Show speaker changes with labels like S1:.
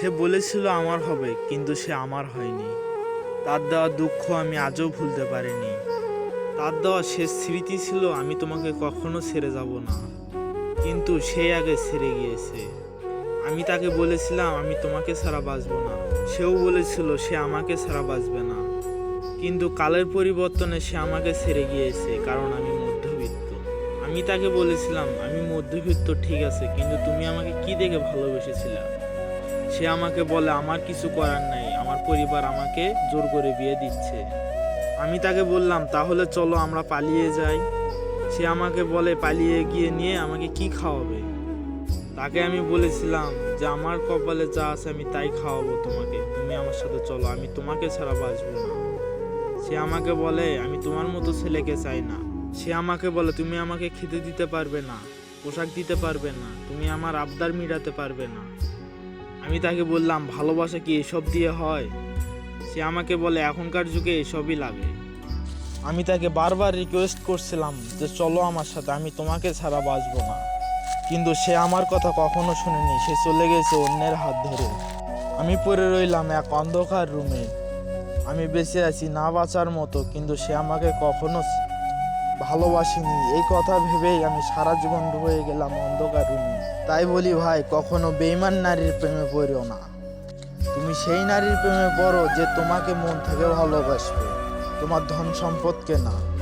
S1: সে বলেছিল আমার হবে, কিন্তু সে আমার হয়নি। তার দেওয়া দুঃখ আমি আজও ভুলতে পারিনি। তার দেওয়া শেষ স্মৃতি ছিল, আমি তোমাকে কখনো ছেড়ে যাব না। কিন্তু সে আগে ছেড়ে গিয়েছে। আমি তাকে বলেছিলাম, আমি তোমাকে ছাড়া বাঁচবো না। সেও বলেছিল, সে আমাকে ছাড়া বাঁচবে না। কিন্তু কালের পরিবর্তনে সে আমাকে ছেড়ে গিয়েছে, কারণ আমি মধ্যবিত্ত। আমি তাকে বলেছিলাম, আমি মধ্যবিত্ত, ঠিক আছে, কিন্তু তুমি আমাকে কি দেখে ভালোবেসেছিলা? সে আমাকে বলে, আমার কিছু করার নাই, আমার পরিবার আমাকে জোর করে বিয়ে দিচ্ছে। আমি তাকে বললাম, তাহলে চলো আমরা পালিয়ে যাই। সে আমাকে বলে, পালিয়ে গিয়ে নিয়ে আমাকে কি খাওয়াবে? তাকে আমি বলেছিলাম যে, আমার কপালে যা আছে আমি তাই খাওয়াবো তোমাকে। তুমি আমার সাথে চলো, আমি তোমাকে ছাড়া বাঁচবো না। সে আমাকে বলে, আমি তোমার মতো ছেলেকে চাই না। সে আমাকে বলে, তুমি আমাকে খেতে দিতে পারবে না, পোশাক দিতে পারবে না, তুমি আমার আবদার মিটাতে পারবে না। আমি তাকে বললাম, ভালোবাসা কি এসব দিয়ে হয়? সে আমাকে বলে, এখনকার যুগে এসবই লাগে। আমি তাকে বারবার রিকোয়েস্ট করছিলাম যে, চলো আমার সাথে, আমি তোমাকে ছাড়া বাঁচবো না। কিন্তু সে আমার কথা কখনো শুনেনি, সে চলে গেছে অন্যের হাত ধরে। আমি পড়ে রইলাম এক অন্ধকার রুমে আমি বেঁচে আছি না বাঁচার মতো, কিন্তু সে আমাকে কখনো ভালোবাসেনি। এই কথা ভেবেই আমি সারা জীবন হয়ে গেলাম অন্ধকার রুমে। তাই বলি, ভাই, কখনো বেইমান নারীর প্রেমে পড়ো না। তুমি সেই নারীর প্রেমে পড়ো যে তোমাকে মন থেকে ভালোবাসবে। তোমার ধন সম্পদকে না।